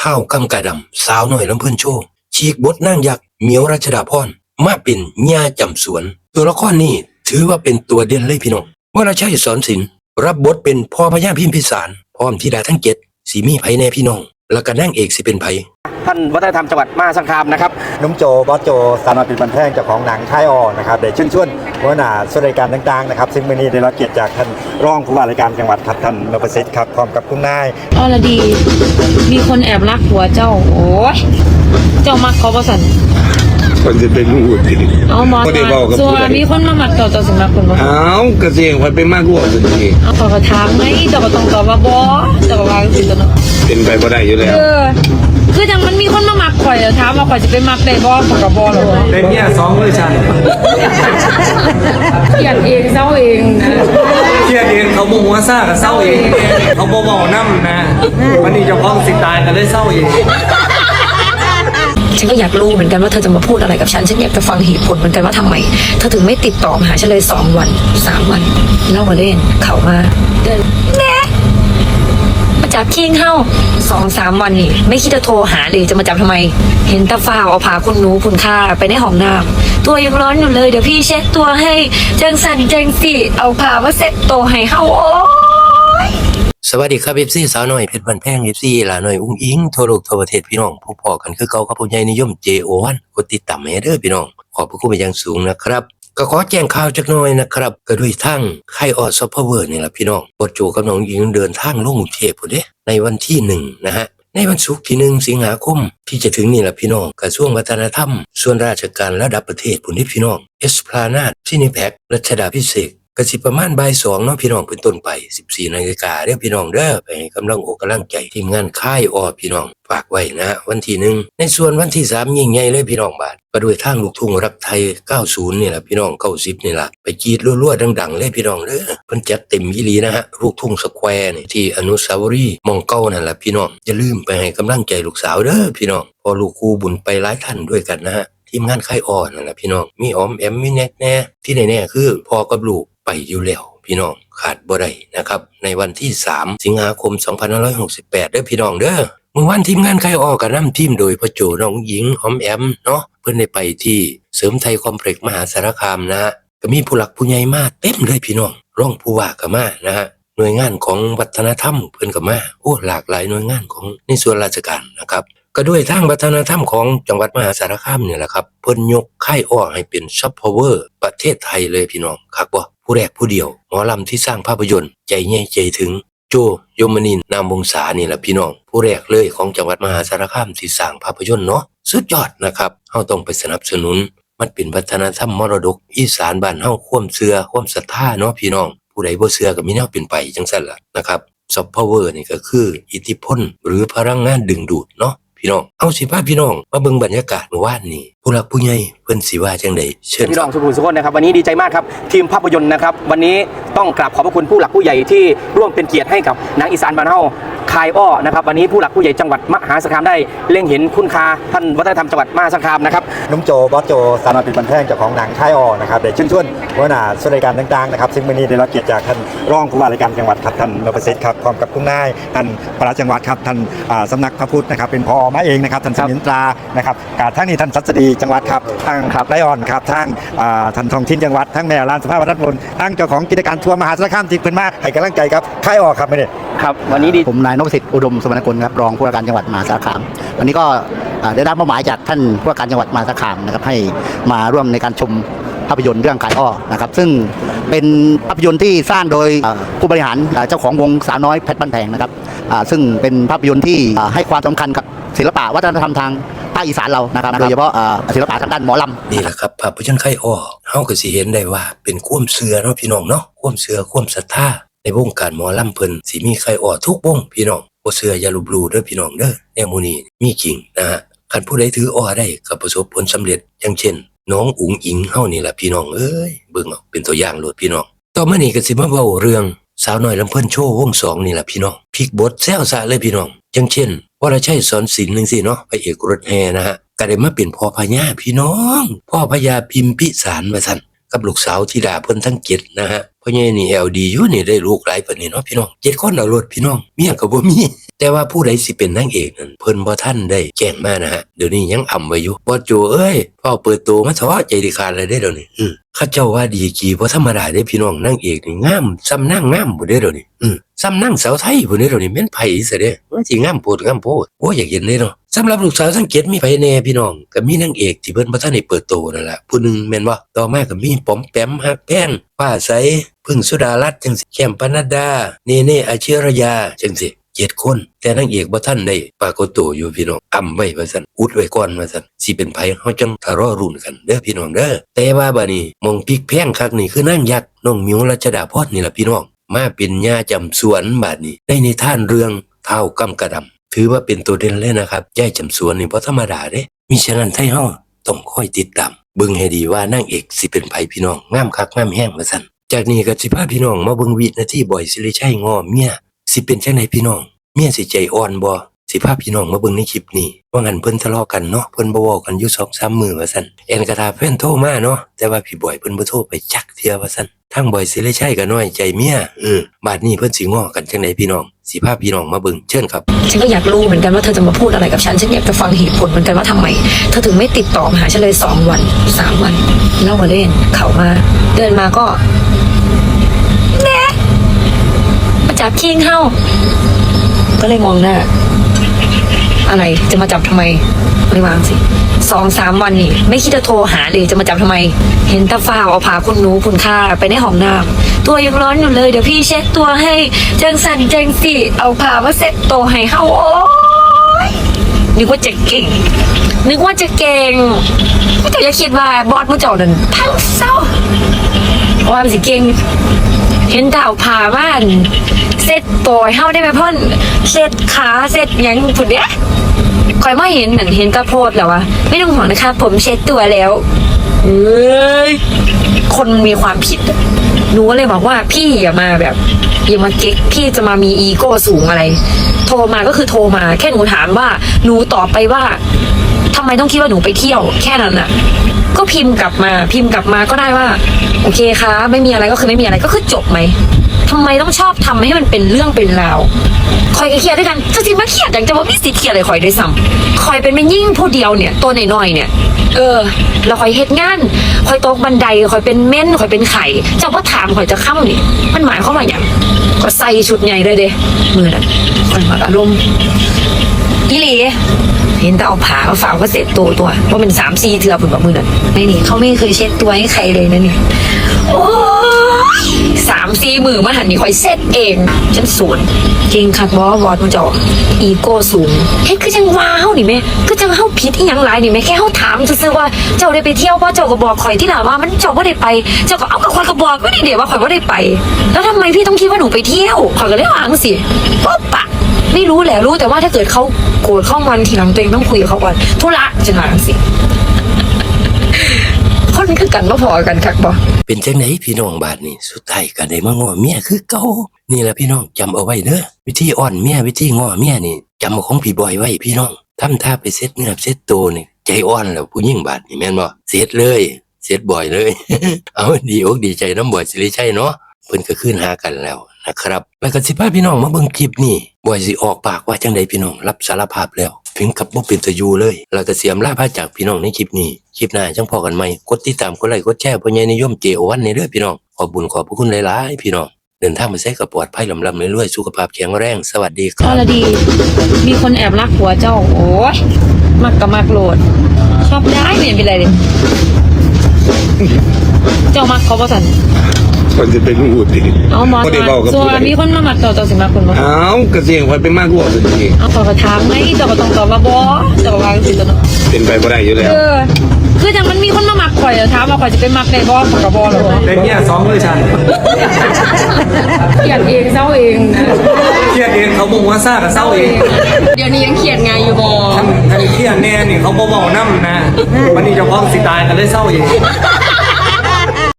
เท่ากำกาดำสาวหน่อยลำเพิ่นโชว์ฉีกบทนางยักษ์เหมียวรัชดาพรมาเป็นญาจำสวน ตัวละครนี้ถือว่าเป็นตัวเด่นเลยพี่น้องวรชัยสอนศิลป์รับบทเป็นพ่อพญาพิมพิสารพร้อมธิดาทั้งเจ็ดสีมีไผแน่พี่น้อง แล้วก็นางเอกสิเป็นไผท่านวัฒนธรรมจังหวัดมหาสารคามนะครับนุ่มโจบอสโจสามารถเป็นบันแท่งเจ้าของหนังค่ายออนะครับเดี๋ยวชื่นชวน หัวหน้าส่วนรายการต่างๆนะครับ ซึ่งวันนี้ได้รับเกียรติจากท่านรองผู้ว่ารายการจังหวัดครับท่านนพสิทธิ์ครับพร้อมกับคุณนายอรดี มีคนแอบรักหัวเจ้า โอ้ยเจ้ามักเขาประสันคนจะเป็นลูกติดเอาหมอบ่ได้เว้ากับส่วผู้นใดมีคนมาหมักเจ้าเจ้าสมัครคนบ่อ้าวกระเสียงคนไปมากกว่าสุดทีเอาขอกระถามไหมเจ้าก็ต้องตอบว่าบ่เจ้าก็วางสิตัวเนาะเป็นไปบ่ได้อยู่แล้วเออ คือจังมันมีคนมาหมักข่อยแล้วถามว่าข่อยจะไปหมักได้บ่ข่อยก็บ่หรอกเป็นเนี่ยสองเลยฉันเขียนเองเศร้าเองนะเที่ยเองเขาโมโหซ่ากับเศร้าเอง เขาโมบอกน้ำนะวันนี้เจ้าของสิตายกันเลยเศร้าเองฉันก็อยากรู้เหมือนกันว่าเธอจะมาพูดอะไรกับฉัน ฉันอยากจะฟังเหตุผลเหมือนกันว่าทำไม เธอถึงไม่ติดต่อมาหาฉันเลยสองวันสามวันเล่ามาเล่น เขามาเดินแน่มาจับคิงเฮ้า สองสามวันนี่ ไม่คิดจะโทรหาเลยจะมาจับทำไม เห็นตาฝ้าวเอาผ้าคุณหนูคุณค่าไปในห้องน้ำตัวยังร้อนอยู่เลยเดี๋ยวพี่เช็ดตัวให้เจังสันเจงสิเอาผ้ามาเซ็ตตัวให้เฮ้าโอ้ยสวัสดีครับเอฟซีสาวน้อยเพชรบันแพงเอฟซีหลาน้อยอุ้งอิงทั่วโลกทั่วประเทศพี่น้องพบพอกันคือเก่ากับผู้ใหญ่นิยม JO1 กดติดตามให้เด้อพี่น้อง ขอบพระคุณเป็นอย่างสูงนะครับ ก็ขอแจ้งข่าวจักหน่อยนะครับก็ด้วยทั้งไข่ออดซอฟต์แวร์นี่แหละพี่น้องบทจูกับน้องหญิงเดินทางลงกรุงเทพพุ่นเด้ในวันที่หนึ่งนะฮะในวันศุกร์ที่หนึ่งสิงหาคม ที่จะถึงนี่แหละพี่น้องกระทรวงวัฒนธรรม ส่วนราชการระดับประเทศผุนที่พี่น้องเอสพลานาดซินิแพครัชดาพิเศษ กกสิประมาณบ่ายสองเนาะพี่น้องเป็นต้นไป 14นาฬิกาเด้อพี่น้องเด้อไปให้กำลังอกกำลังใจทีมงานค่ายออพี่น้องฝากไว้นะ วันที่หนึ่งในส่วนวันที่สามยิ่งใหญ่เลยพี่น้องบาทก็ด้วยทางลูกทุ่งรักไทย 90 นี่แหละพี่น้อง 90 นี่แหละไปกรีดรัวๆดังๆ เลยพี่น้องเด้อเพิ่นจัดเต็มอีหลีนะฮะลูกทุ่งสแควร์นี่ที่อนุสาวรีย์มองเก้านั่นแหละพี่น้องอย่าลืมไปให้กำลังใจลูกสาวเด้อพี่น้องพอลูกครูบุญไปหลายท่านด้วยกันนะฮะทีมงานค่ายอ่อนนั่นแหละพี่น้องมีออมแอมมีแน็กแน่ที่แน่ๆคือพอกับลูก ไปอยู่แล้วพี่น้องขาดบ่ได้นะครับ ในวันที่ 3 สิงหาคม 2568เด้อพี่น้องเด้อเมื่อวันทีมงานค่ายอ่อกับน้ำทีมโดยพ่อโจน้องหญิงออมแอมเนาะเพิ่อนได้ไปที่เสริมไทยคอมเพล็กซ์มหาสารคามนะฮะก็มีผู้หลักผู้ใหญ่มาเต็มเลยพี่น้องร่องผู้ว่าก็มานะฮะหน่วยงานของวัฒนธรรมเพิ่นก็มาโอ้หลากหลายหน่วยงานของในส่วนราชการนะครับก็ด้วยทางวัฒนธรรมของจังหวัดมหาสารคามเนี่ยแหละครับเพิ่นยกค่ายอ้อให้เป็นซับพาวเวอร์ประเทศไทยเลยพี่น้องครับบ่ ผู้แรกผู้เดียว หมอลำที่สร้างภาพยนตร์ใจใหญ่ใจถึงโจยมนินนามวงศานี่แหละพี่น้อง ผู้แรกเลยของจังหวัดมหาสารคามที่สร้างภาพยนตร์เนาะสุดยอดนะครับเฮาต้องไปสนับสนุน มันเป็นวัฒนธรรมมรดก อีสานบ้านเฮาควมเชื่อควมศรัทธาเนาะพี่น้อง ผู้ใดบ่เชื่อก็มีแนวเป็นไปจังซั่นล่ะนะครับซอฟต์พาวเวอร์นี่ก็คือ อิทธิพลหรือพลังงานดึงดูดเนาะพี่น้องเอาสิพาพี่น้องมาเบิ่งบรรยากาศเมื่อวานนี้ ผู้หลักผู้ใหญ่เพิ่นสิว่าจังไดเชิญพี่คน้รัอบ งสุขุมสุขนนะครับวันนี้ดีใจมากครับทีมภาพยนตร์นะครับวันนี้ต้องกราบขอบพระคุณผู้หลักผู้ใหญ่ที่ร่วมเป็นเกียรติให้กับหนังอีสานบ้านเฮาคายอ้อนะครับวันนี้ผู้หลักผู้ใหญ่จังหวัดมหาสารคามได้เล็งเห็นคุณค่าท่านวัฒนธรรมจังหวัดมหาสารคามนะครับนุ่มโจบอสโจสามารถเป็นบันแท่งเจ้าของหนังค่ายออนะครับเดี๋ยวชื่นชวนหัวหน้าส่วนรายการต่างๆนะครับซึ่งวันนี้ได้รับเกียรติจากท่านรองผู้ว่ารายการจังหวัดครับท่านนพสิทธิ์ครับพร้อมกับคุณนายท่านปลัดจังหวัดครับท่านอ่าสำนักพระพุทธนะครับเป็นพอมาเองนะครับท่านสมินตรานะครับกาทั้งนี้ท่านสัสดีจังหวัดครับทางครับไลออนครับทางอ่าท่านทองทินจังหวัดทั้งแม่ลานสภาพวัฒนบุญทั้งเจ้าของกิจการทัวร์มหาสารคามที่เพิ่นมาให้กำลังใจครับค่ายออครับไม่ได้ครับวันนี้ดีผมนายนพสิทธิ์อุดมสมณกุลครับรองผู้ว่าการจังหวัดมหาสารคาม วันนี้ก็อ่าได้รับมอบหมายจากท่านผู้ว่าการจังหวัดมหาสารคามนะครับให้มาร่วมในการชมภาพยนตร์เรื่องขายอ้อนะครับซึ่งเป็นภาพยนตร์ที่สร้างโดยอ่าผู้บริหารอ่าเจ้าของวงสาวน้อยเพชรบ้านแพงนะครับอ่าซึ่งเป็นภาพยนตร์ที่อ่าให้ความสำคัญกับศิลปะวัฒนธรรมทาง ภาคอีสานเรานะครับโดยเฉพาะอ่าศิลปะทางด้านหมอลำนี่แหละครับภาพยนตร์ไข่อ้อเฮาก็สิเห็นได้ว่าเป็นความเชื่อเนาะพี่น้องเนาะความเชื่อความศรัทธาในวงการหมอลำเพิ่นสิมีไข่อ้อทุกวงพี่น้องบ่เชื่ออย่าลบหลู่เด้อพี่น้องเด้อแนวหมู่นี้มีจริงนะฮะคันผู้ใดถืออ้อได้ก็ประสบผลสำเร็จอย่างเช่น น้องอุ๋งอิงเฮานี่แหละพี่น้องเอ้ยเบิ่งเอาเป็นตัวอย่างโลดพี่น้อง ต่อมานี่ก็สิมาเว้าเรื่องสาวน้อยลำเพิ่นโชว์วงสองนี่แหละพี่น้องพลิกบทแซวซะเลยพี่น้องอย่างเช่น ว่าเราใชัยสอนศิลป์นึงสิเนาะพระเอกรถแห่นะฮะก็ได้มาเป็นพ่อพญาพี่น้อง พ่อพญาพิมพิสารว่าซั่นกับลูกสาวธิดาเพิ่นทั้งเจ็ดนะฮะพ่อใหญ่นี่ LD อยู่นี่ได้ลูกหลายปานนี้เนาะพี่น้องเจ็ดคนเอารถพี่น้องเมียก็บ่มีแต่ว่าผู้ใดสิเป็นนางเอกนั้นเพิ่นบ่ท่านได้แจ้งมานะฮะเดี๋ยวนี้ยังอ่ำไว้อยู่บ่โจเอ้ยพ่อเปิดตัวมาท้อใจดีขาดเลยเด้เดี๋ยวนี้อือข้าเจ้าว่าดีกีบ่ธรรมดาเด้พี่น้องนางเอกนี่งามซ้ำนางงามบ่เด้เดี๋ยวนี้อือ ซ้ำนางสาวไทยบ่เด้เดี๋ยวนี้แม่นไผซะเด้ว่สิงามโพดงามโพดโอ้อยากเห็นเลยเนาะสำหรับลูกสาวสังเกตมีไผแน่พี่น้องก็มีนางเอกที่เพิ่นบ่ทันได้เปิดตัวนั่นแหละผู้หนึงแม่นบ่ต่อมาก็มีป๋อมแปมฮักแป้งฟ้าใสพึ่งสุดารัตน์จังสิแก้มปนัดดาเนเน่อาเชรยาจังสิเจ็ดคน แต่นางเอกบ่ท่านได้ปรากฏตัวอยู่พี่น้องอำไว้ว่าซั่นอุดไว้ก่อนว่าซั่นสิเป็นไผเฮาจังทะเลาะรุ่นกันเด้อพี่น้องเด้อแต่ว่าบัดนี้มองพลิกแพงคักนี่คือนางยักษ์น้องมิวรัชดาพรนี่ล่ะพี่น้อง มาเป็นญาจำสวนบาดนี้ได้ในท่านเรื่องเท้ากำกระดำถือว่าเป็นตัวเด่นเลยนะครับย่ายจำสวนนี่เพราะธรรมดาเด้มิฉะนั้นไทยห้อต้องคอยติดตามเบิ่งให้ดีว่านางเอกสิเป็นไผพี่น้องงามคักงามแห้งมาสั่นจากนี้ก็สิพาพี่น้องมาเบิ่งวินาทีบ่อยสิริชัยง้อเมียสิเป็นจังไดพี่น้อง เมียสิใจอ่อนบ่ สิพาพพี่น้องมาเบิ่งในคลิปนี้ว่างั้นเพิ่นทะเลาะกันเนาะเพิ่นบ่เว้ากันอยู่2-3มื้อว่าซั่นแอนกระทาเพิ่นโทรมาเนาะแต่ว่าพี่บอยเพิ่นบ่โทรไปจักเทื่อว่าซั่นทางบอยสิเลยใช่ก็น้อยใจเมียเออบาดนี้เพิ่นสิง้อกันจังไดพี่น้องสิพาพพี่น้องมาเบิ่งเชิญครับ ฉันก็อยากรู้เหมือนกันว่าเธอจะมาพูดอะไรกับฉัน ฉันอยากจะฟังเหตุผลเหมือนกันว่าทำไม เธอถึงไม่ติดต่อมาหาฉันเลยสองวันสามวันเล่ามาเล่น เขามา เดินมาก็แน่มาจับคิงเฮาก็เลยมองหน้า อะไรจะมาจับทำไมไม่วางสิสองสามวันนี่ ไม่คิดจะโทรหาเลยจะมาจับทำไม เห็นตาฝ้าเอาผ้าคุณหนูคุณค่าไปในห้องน้ำตัวยังร้อนอยู่เลยเดี๋ยวพี่เช็ดตัวให้เจังสันเจังสิเอาผ้ามาเซ็ตตัวให้เฮาโอ้ยนึกว่าจะเก่ง นึกว่าจะเก่งไม่แต่จะคิดว่าบอสมุเจ้านั่นทั้งเศร้าว่ามันสิเก่งเห็นดาวผ่าบ้านเสร็จปล่อยเฮาได้ไหมพ่อนเสร็จขาเสร็จหยังผุดเนี้ย อยมาเห็นเหมือนเห็นกระโพดแล้ววะไม่ต้องห่วงนะคะ ผมเช็ดตัวแล้วเอ้ยคนมีความผิดหนูก็เลยบอกว่าพี่อย่ามาแบบอย่ามาเก๊กพี่จะมามีอีโก้สูงอะไร โทรมาก็คือโทรมา แค่หนูถามว่าหนูตอบไปว่าทำไมต้องคิดว่าหนูไปเที่ยว แค่นั้นน่ะก็พิมพ์กลับมา พิมพ์กลับมาก็ได้ว่า โอเคคะไม่มีอะไรก็คือไม่มีอะไรก็คือจบไหม ทำไมต้องชอบทำให้มันเป็นเรื่องเป็นราวคอยก็เครียดด้วยกันถ้าจริงมาเครียดอย่างจะว่ามีสิทธิ์เครียดเลยคอยด้วยซ้ำคอยเป็นแม่ยิ่งผู้เดียวเนี่ยตัวน้อยๆเนี่ย เออแล้วคอยเฮ็ดงานคอยตกบันไดคอยเป็นเม่นคอยเป็นไข่เจ้าก็ถามคอยจะเข้านี่มันหมายความว่าอย่างก็ใส่ชุดใหญ่เลยเด้มือนั้นคอยมาอารมณ์พี่หลีเห็นแต่เอาผามาฝาก็เสร็จตัวตัวว่าเป็นสามสี่เถื่อผุนแบบมือนั่นไม่นี่เขาไม่เคยเช็ดตัวให้ใครเลยนะนี่ โอ้ยสามสี่มือมาหันนี่คอยเซ็ตเอง ฉันสวนเก่งคักบอวอดมันจะอีโก้สูงเฮ้ยคือจังว้าวนี่แม่คือจังเฮาผิดอีหยังหลายนี่แม่แค่เฮาถามซื่อๆว่าเจ้าได้ไปเที่ยวป่ะเจ้าก็บอกข่อยที่หล่ะว่ามันเจ้าก็ได้ไป เจ้าก็เอากับข่อยก็บอกไม่ได้เดี๋ยวว่าข่อยก็ได้ไป แล้วทำไมพี่ต้องคิดว่าหนูไปเที่ยวข่อยก็เลยวางสิป๊บปะไม่รู้แหละรู้แต่ว่าถ้าเกิดเขาโกรธเข้ามันทีหลังตัวเองต้องคุยกับเขาก่อนธุระจะหาสิ คนคือกันมาพอกันคักบ่เป็นจังไดพี่น้องบาดนี้สุดท้ายก็ได้มาง้อเมียคือเก่านี่แหละพี่น้องจำเอาไว้เด้อวิธีอ่อนเมียวิธีง้อเมียนี่จำเอาของพี่บอยไว้พี่น้องทำท่าไปเซ็ตเนื้อเซ็ตโตนี่ใจอ่อนแล้วผู้หญิงบาดนี่แม่นบ่เซ็ตเลยเซ็ตบ่อยเลย เอาดีอกดีใจน้ำบ่อยสิริชัยเนาะเพิ่นก็ขึ้นหากันแล้วนะครับแล้วก็สิพาพี่น้องมาเบิ่งคลิปนี่บ่อยสิออกปากว่าจังใดพี่น้องรับสารภาพแล้ว ถึงกับบ่เป็นตะยูเลยแล้วก็เสียมล่าพาจากพี่น้องในคลิปนี้ คลิปหน้าจังพอกันใหมกดติดตามกดไลค์กดแชร์พ่อใหญ่นิยมเจโอวันในเด้อพี่น้อง ขอบบุญขอบพระคุณหลายๆพี่น้องเดินทางไปใช้กับปลอดภัยลำลำเรื่อยๆสุขภาพแข็งแรงสวัสดีคอรับรดี มีคนแอบรักหัวเจ้า โอ้ยมักกับมักโหลด ชอบได้ไม่เห็นเป็นไรเลย เจ้ามักเขาบ่สัน มันจะเป็นอูดดิเอาหมอบ่ได้บอกกับส่วผู้นใดมีคนมามักเจ้าเจ้าสิมักคนบ่เอ้ากระเสียงไว้เป็นมากกว่าสุดทีเอาขอถามไหมเจ้าก็ต้องตอบว่าบ่เจ้าก็วางสิตัวเนาะเป็นไปบ่ได้อยู่แล้วเออคือจังมันมีคนมามักข่อยอะถามว่าข่อยจะไปมักได้บ่ข่อยก็บ่หรอกได้เมียสองเลยฉันเขียนเองเศร้าเองนะเครียดเองเขาบอกว่าซ่ากับเศร้าเอง เดี๋ยวนี้ยังเขียนไงอยู่บ่ท่านท่านเครียดแน่นี่เขาบ่เบาน้ำนะวันนี้เจ้าของสิตายกันเลยเศร้าเอง